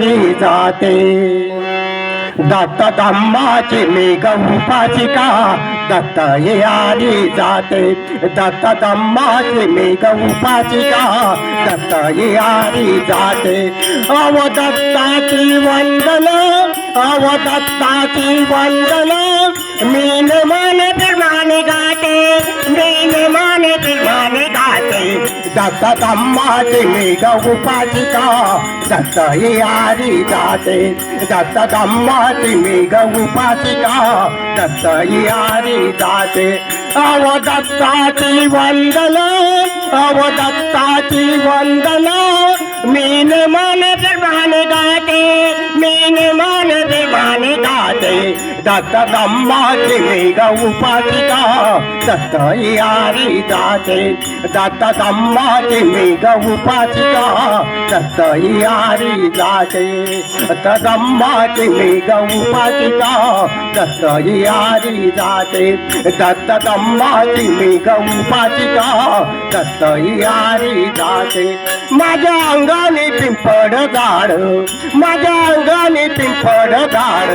जाते. दत्त धम्माची मी उपासिका दत्त हे आली जाते. दत्त धम्माची मी उपासिका दत्त हे आली जाते. अव दत्ताची वंदना अव दत्ताची वंदन मीन मन दत्त धम्माची मेघ उपासिका दत्त ही आली जाते. दत्त धम्माची मेघ उपासिका दत्त ही आली जाते. अव दत्ताची वंदन अव दत्ताची वंदन दत्त धम्माची मेघ उपासिका दत्त ही आली जाते दत्त धम्माची मेघ उपासिका दत्त ही आली जाते दत्त धम्माची मेघ उपासिका माझ्या अंगाने पिंपड झाड माझ्या अंगाने पिंपड झाड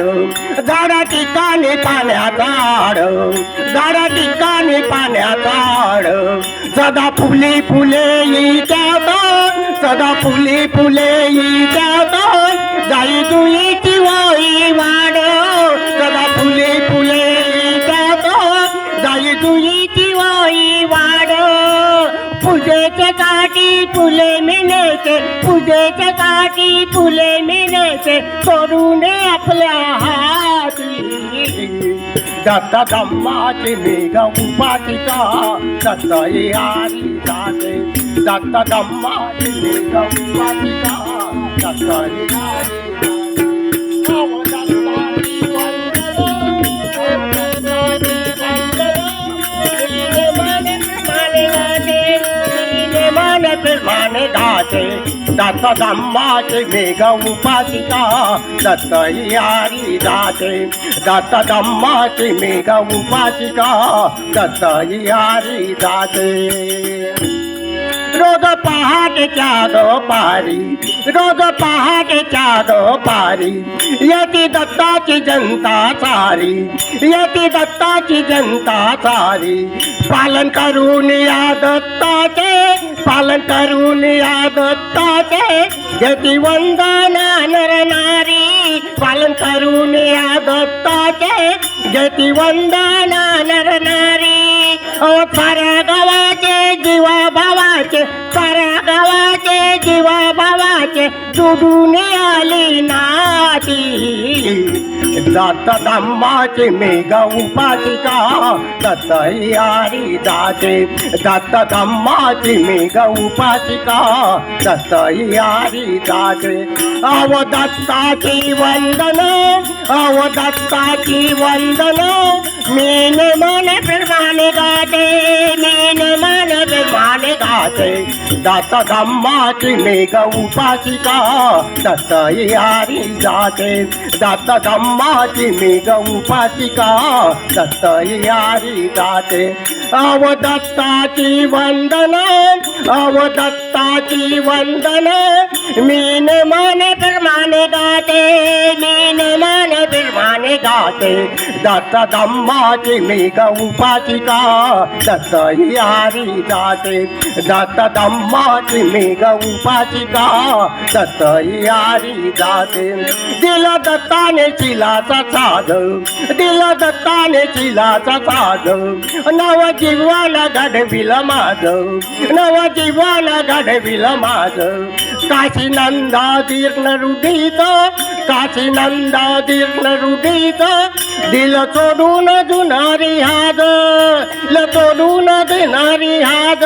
झाडा ठिकाणी पाण्याचा आड झाडा ठिकाणी पाण्याचा आड. सदा फुले फुले त्यात सदा फुले फुले त्यात जाई तुई किवाई वाड. सदा फुले फुले त्यात जाई तुई किवाई वाड. पूजेच्या काट फुले मिळायचे पूजेच्या काठी फुले मिळायचे करून आपल्या हाती। दत्त धम्माची मेघ उपासिका दत्त ही आली जाते। दत्त धम्माची मेघ उपासिका दत्त मन प्रमाणे गाते दत्त धम्माचे मेघ उपासिका दत्त ही आली जाते दत्त धम्माची मेघ उपासिका दत्त ही आली रोज पहाटेच्या पारी, रोज पहाटेच्या पारी, यती दत्ताची जनता सारी, यती दत्ताची जनता सारी। पालन करून या दत्ताचे पालन करून या दत्ताचे यती वंदना नर नारी। पालन करून या दत्ताचे यती वंदना नर नारी। अ साऱ्या गावाचे जीवा भावाचे साऱ्या गावाचे जीवा भावाचे जुडून आली नाती. दत्त धम्माची मेघ उपासिका दत्त ही आली जाते दत्त धम्माची मेघ उपासिका दत्त ही जाते अव दत्ताची वंदन अव दत्ताची वंदन मेन मन प्रमाणे गाते मेन मन प्रमाणे दाता धम्माची मेघ उपासिका दत्त ही जाते. दाता धम्माची मेघ उपासिका दत्त ही जाते. अवदत्ताची वंदन अवदत्ताची वंदन मीन मन प्रमाणे गाते मीन मन प्रमाणे गाते दत्त दम्माची मेघ उपाचिका दत्त ही आली जाते। दत्त दम्माची मेघ उपाचिका दत्त ही आली जाते। दिल दत्ताने चिलाचा साध दिल दत्ताने चिलाचा साध नव जीवाला घडविल माझ। नव जीवाला घडविल माझ। కాశీ నందాదీర్ణరుడిత కాశీ నందాదీర్ణరుడిత దిల చోడూన జునారి హాద లచోడూన దినారి హాద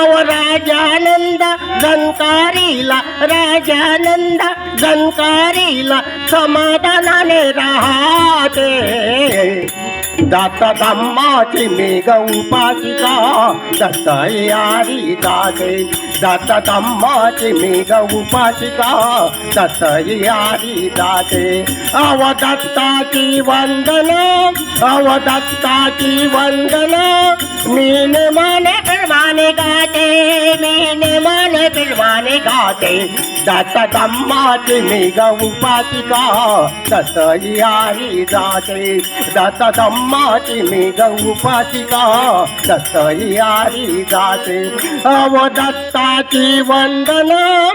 అవ రాజానంద గంకారీల రాజానంద గంకారీల సమాధాననే రహాతే गणकारीला धम्माची मेघ उपासिका दत्त यारी जाते. दत्त धम्माची मेघ उपासिका दत्त यारी जाते. अव दत्ताची वंदना. अव दत्ताची वंदना मीनमा गाते मेने माने प्रमाणे गाते. दत्त धम्माची मेघ उपासिका दत्त यारी जाते. दत्त धम्माची मेघ उपासिका दत्त यारी जाते. अव दत्ताची वंदना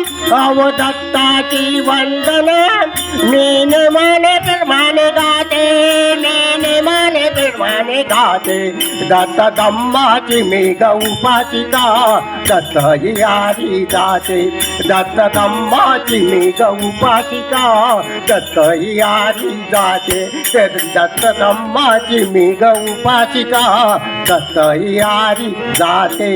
अव दत्ताची वंदना मीन माने प्रमाणे गाते. पाने प्रमाणे दत्त दम्माची मी उपासिका दत्त यारी जाते. दत्त दम्माची मी उपासिका दत्त यारी जाते. दत्त दम्माची मी उपासिका दत्त यारी जाते.